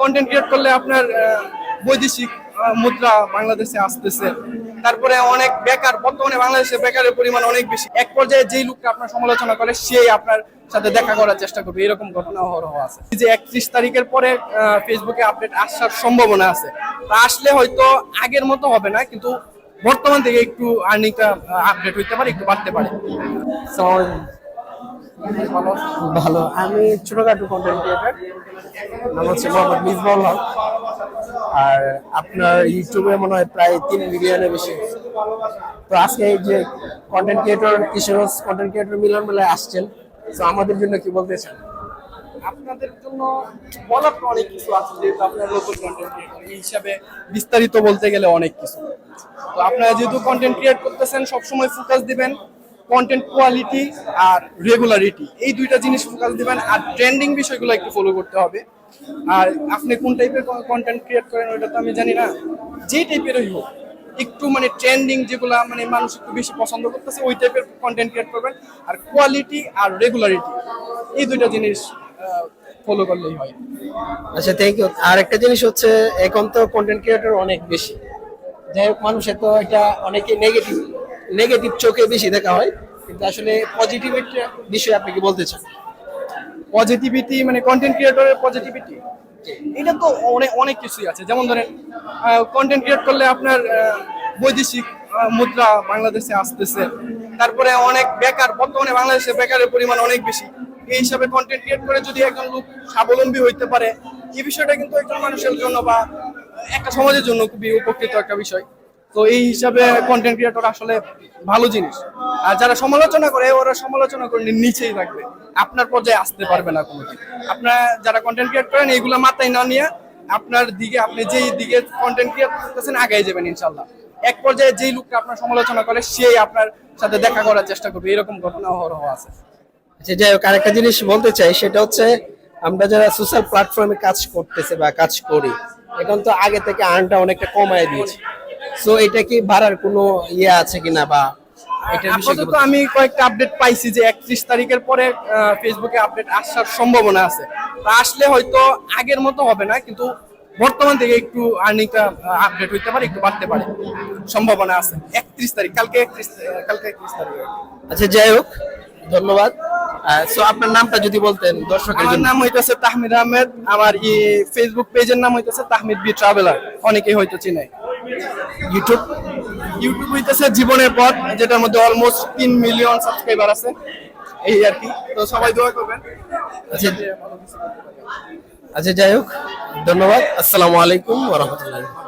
Content create করলে আপনার বৈদেশিক মুদ্রা বাংলাদেশে আসতেছে। তারপরে অনেক বেকার, বর্তমানে বাংলাদেশে বেকারের পরিমাণ অনেক বেশি। এক পর্যায়ে যেই লোকটা আপনার সমালোচনা করে, সেই আপনার সাথে দেখা করার চেষ্টা করবে। এরকম ঘটনা হওয়া আছে। যে একত্রিশ তারিখের পরে ফেসবুকে আপডেট আসার সম্ভাবনা আছে। তা আসলে হয়তো আগের মতো হবে না, কিন্তু বর্তমান থেকে একটু আর্নিংটা আপডেট হইতে পারে, একটু বাড়তে পারে। ভালো। আমি ছোটখাটো কন্টেন্ট ক্রিয়েটার নাম হচ্ছে মোহাম্মদ মিজবাউল হক। আর আপনার ইউটিউবে মনে হয় প্রায় তিন মিলিয়নের বেশি। তো আজকে এই যে content creator Kishore content creator মিলন মেলায় আসছেন, তো আমাদের জন্য কি বলতে চান? আপনাদের জন্য বলার তো অনেক কিছু আছে, যেহেতু আপনার নতুন কন্টেন্ট ক্রিয়েটর এই হিসাবে বিস্তারিত বলতে গেলে অনেক কিছু। তো আপনারা যেহেতু কন্টেন্ট ক্রিয়েট করতেছেন, সবসময় ফোকাস দিবেন। কন্টেন্ট কোয়ালিটি আর রেগুলারিটি এই দুইটা জিনিস ফোকাস দিবেন আর ট্রেন্ডিং বিষয়গুলো একটু ফলো করতে হবে। আর আপনি কোন টাইপের কন্টেন্ট ক্রিয়েট করেন ওটা তো আমি জানি না। যে টাইপেরই হোক, একটু মানে ট্রেন্ডিং যেগুলা মানে মানুষ একটু বেশি পছন্দ করতেছে, ওই টাইপের কন্টেন্ট ক্রিয়েট করবেন। আর কোয়ালিটি আর রেগুলারিটি এই দুইটা জিনিস ফলো করলেই হয়। আচ্ছা থ্যাংক ইউ আর একটা জিনিস হচ্ছে, এখন তো কন্টেন্ট ক্রিয়েটর অনেক বেশি। যাই হোক, মানুষের তো এটা অনেকে নেগেটিভ নেগেটিভ চোখে বেশি দেখা হয় কিন্তু আসলে পজিটিভ একটা বিষয় আপনি কি বলতে চান? পজিটিভিটি মানে কন্টেন্ট ক্রিয়েটরের পজিটিভিটি এটা তো অনেক অনেক কিছুই আছে। যেমন ধরেন কন্টেন্ট ক্রিয়েট করলে আপনার বৈদেশিক মুদ্রা বাংলাদেশে আসতেছে। তারপরে অনেক বেকার বর্তমানে বাংলাদেশে বেকারের পরিমাণ অনেক বেশি। এই হিসাবে কন্টেন্ট ক্রিয়েট করে যদি একজন লোক স্বাবলম্বী হইতে পারে এই বিষয়টা কিন্তু একজন মানুষের জন্য বা একটা সমাজের জন্য খুবই উপকৃত একটা বিষয়। তো এই হিসাবে কন্টেন্ট ক্রিয়েটর আসলে ভালো জিনিস। আর যারা সমালোচনা করে, ওরা সমালোচনা করে নিচেই থাকবে। আপনার পর্যায়ে আসতে পারবে না কোনোদিন আপনার যারা কন্টেন্ট ক্রিয়েট করেন এইগুলা মাথায় না নিয়ে আপনার দিকে, আপনি যেই দিকে কন্টেন্ট ক্রিয়েট করতেছেন আগাই যাবেন ইনশাল্লাহ এক পর্যায়ে যেই লোকটা আপনার সমালোচনা করে, সেই আপনার সাথে দেখা করার চেষ্টা করবে। এরকম ঘটনা হওয়ার আছে। আচ্ছা যাই হোক, আরেকটা জিনিস বলতে চাই, সেটা হচ্ছে আমরা যারা সোশ্যাল প্ল্যাটফর্মে কাজ করতেছে বা কাজ করি, এখন তো আগে থেকে আর্নটা অনেকটা কমায় দিয়েছে। সো এটা কি বাড়ার কোনো ইয়ে আছে কিনা বা আপাতত আমি কয়েকটা আপডেট পাইছি যে একত্রিশ তারিখের পরে ফেসবুকে আপডেট আসার সম্ভাবনা আছে। আসলে হয়তো আগের মতো হবে না কিন্তু বর্তমান থেকে একটু আর্নিংটা আপডেট হইতে পারে একটু বাড়তে পারে। সম্ভাবনা আছে। একত্রিশ তারিখ কালকে একত্রিশ কালকে একত্রিশ তারিখ। আচ্ছা যাই হোক ধন্যবাদ। সো আপনার নামটা যদি বলতেন দর্শকের আমার জন্য। নাম হইতেছে তাহমিদ আহমেদ আমার ফেসবুক পেজের নাম হইতেছে তাহমিদ বি ট্রাভেলার অনেকেই হয়তো চিনে। ইউটিউব ইউটিউব হইতেছে জীবনের পথ যেটার মধ্যে অলমোস্ট তিন মিলিয়ন সাবস্ক্রাইবার আছে। এই আর কি। তো সবাই দোয়া করবেন। আচ্ছা। আচ্ছা যাই হোক ধন্যবাদ। আসসালামু আলাইকুম ওরহমতুল্লাহ